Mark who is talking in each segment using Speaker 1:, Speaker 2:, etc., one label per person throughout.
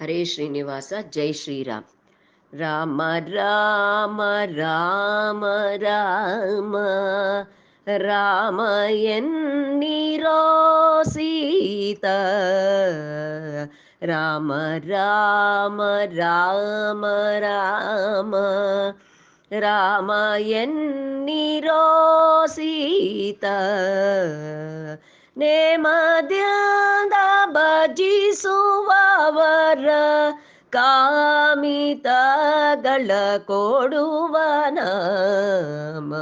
Speaker 1: हरे श्रीनिवास जय श्रीराम। राम राम राम राम। राम एन्निरोसीत राम राम राम राम। राम एन्निरोसीत नेमद्या ಭಜಿಸುವವರ ಕಾಮಿತಗಳ ಕೊಡುವ ನಾಮ.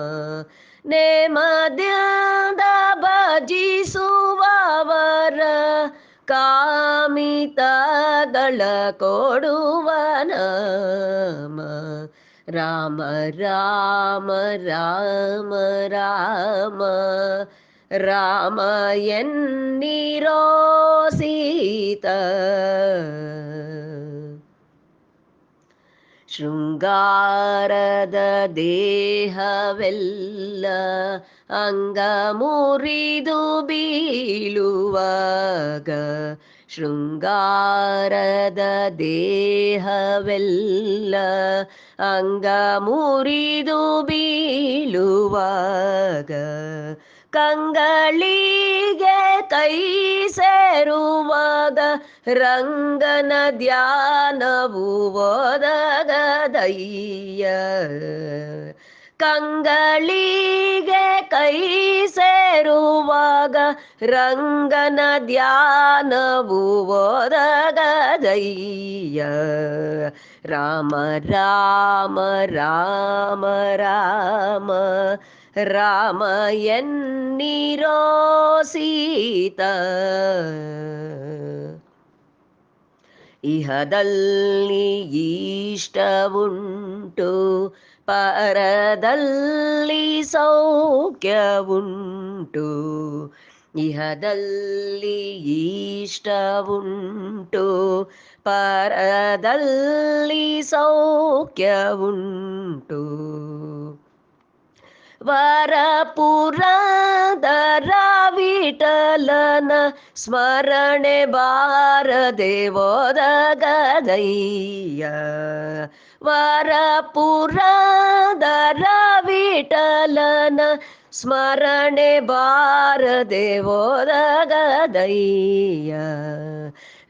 Speaker 1: ನೇಮದ್ಯದ ಭಜಿಸುವವರ ಕಾಮಿತಗಳ ಕೊಡುವ ನಾಮ. ರಾಮ ರಾಮ ರಾಮ ರಾಮ. ರಾಮ ಎನ್ನಿರೋ ಶೃಂಗಾರದ ದೇಹವೆಲ್ಲ ಅಂಗ ಮುರಿದು ಬೀಳುವಾಗ ಶೃಂಗಾರದ ದೇಹವೆಲ್ಲ ಅಂಗ ಮುರಿದು ಬೀಳುವಾಗ ಕಂಗಳಿಗೆ ಕೈ ಸೇರುವಾಗ ರಂಗನ ಧ್ಯಾನವು ಒದಗದಯ್ಯ ಕಂಗಳಿಗೆ ಕೈ ಸೇರುವಾಗ ರಂಗನ ಧ್ಯಾನವು ಒದಗದಯ್ಯ ರಾಮ ರಾಮ ರಾಮ ರಾಮ ರಾಮ ಎನ್ನಿರೋ ಸೀತ ಇಹದಲ್ಲಿ ಇಷ್ಟವುಂಟು ಪರದಲ್ಲಿ ಸೌಖ್ಯವುಂಟು. ಇಹದಲ್ಲಿ ಇಷ್ಟವುಂಟು ಪರದಲ್ಲಿ ಸೌಖ್ಯವುಂಟು. ವರಪುರದರ ವಿಠಲನ ಸ್ಮರಣೆ ಬಾರದೆ ಒದಗದಯ್ಯ ವರಪುರದರ ವಿಠಲನ ಸ್ಮರಣೆ ಬಾರದೆ ಒದಗದಯ್ಯ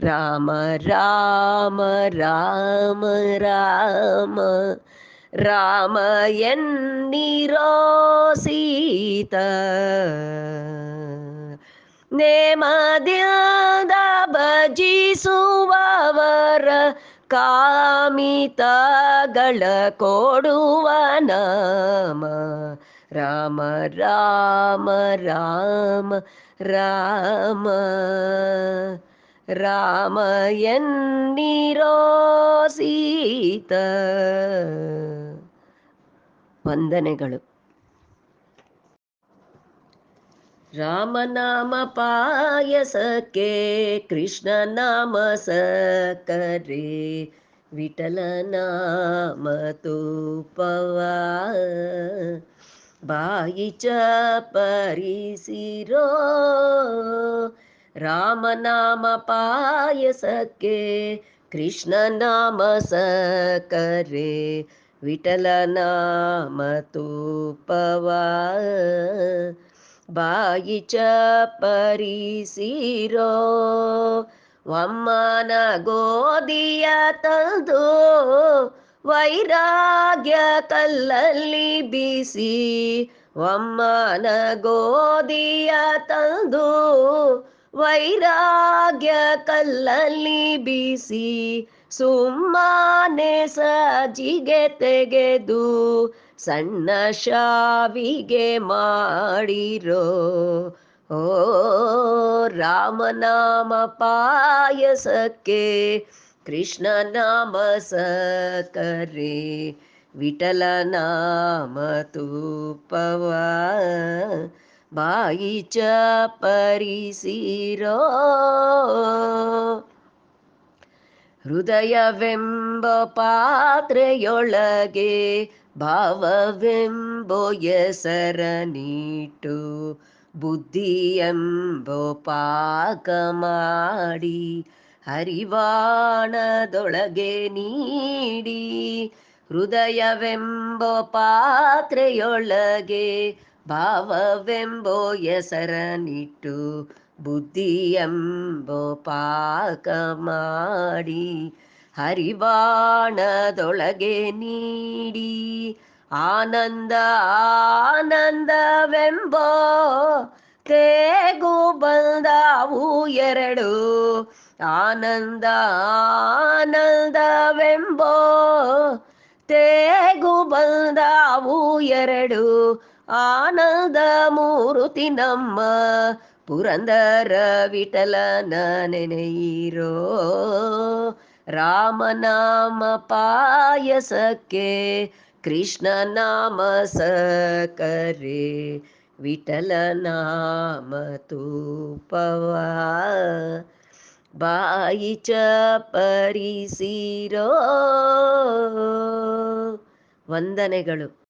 Speaker 1: ರಾಮ ರಾಮ ರಾಮ ರಾಮ ರಾಮ ಎನ್ನಿರೋ ಸೀತ. ನೇಮದ್ಯದ ಭಜಿಸುವವರ ಕಾಮಿತಗಳ ಕೊಡುವ ನಾಮ. ರಾಮ ರಾಮ ರಾಮ ರಾಮ. ರಾಮ ಎನ್ನಿರೋ ಸೀತ. ವಂದನೆಗಳು. रामनाम पायसके कृष्णनाम स करे विठलनामतोपवायि च परिशिरो रामनाम पायसके कृष्णनाम स रे विठलनामतो प ಬಾಯಿ ಪರಿಸಿರೋ ವಮ್ಮನ ಗೋದಿಯ ತಂದು ವೈರಾಗ್ಯ ಕಲ್ಲಲ್ಲಿ ಬಿಸಿ ಒಮ್ಮನ ಗೋದಿಯ ತಂದು ವೈರಾಗ್ಯ ಕಲ್ಲಲ್ಲಿ ಬಿಸಿ ಸುಮ್ಮನೆ ಸಜಿಗೆ ತೆಗೆದು ಸಣ್ಣ ಶಾವಿಗೆ ಮಾಡಿರೋ. ಓ ರಾಮನಾಮ ಪಾಯಸಕ್ಕೆ ಕೃಷ್ಣ ನಾಮ ಸಕರೆ ವಿಠಲ ನಾಮ ತುಪ್ಪವ ಬಾಯಿ ಚಪರಿಸಿರೋ. ಹೃದಯವೆಂಬ ಪಾತ್ರೆಯೊಳಗೆ ಭಾವವೆಂಬೋ ಹೆಸರ ನೀಟು. ಬುದ್ಧಿ ಎಂಬೋ ಪಾಕ ಮಾಡಿ ಹರಿವಾಣದೊಳಗೆ ನೀಡಿ. ಹೃದಯವೆಂಬ ಪಾತ್ರೆಯೊಳಗೆ ಭಾವವೆಂಬೋ ಹೆಸರನಿಟ್ಟು ಬುದ್ಧಿಯೆಂಬೋ ಪಾಕ ಮಾಡಿ ಹರಿವಾಣದೊಳಗೆ ನೀಡಿ ಆನಂದ ಆನಂದವೆಂಬೋ ತೇಗು ಬಂದವು ಎರಡು ಆನಂದ ಆನಂದವೆಂಬೋ ತೇಗು ಬಂದವು ಎರಡು ಆನಂದ ಮೂರುತಿ ನಮ್ಮ ಪುರಂದರ ವಿಠಲನ ನೆನೆಯಿರೋ ರಾಮನಾಮ ಪಾಯಸಕ್ಕೆ ಕೃಷ್ಣ ನಾಮ ಸಕರೆ ವಿಠಲ ನಾಮ ತೂಪವ. ಬಾಯಿ ಚಪರಿಸಿರೋ? ವಂದನೆಗಳು.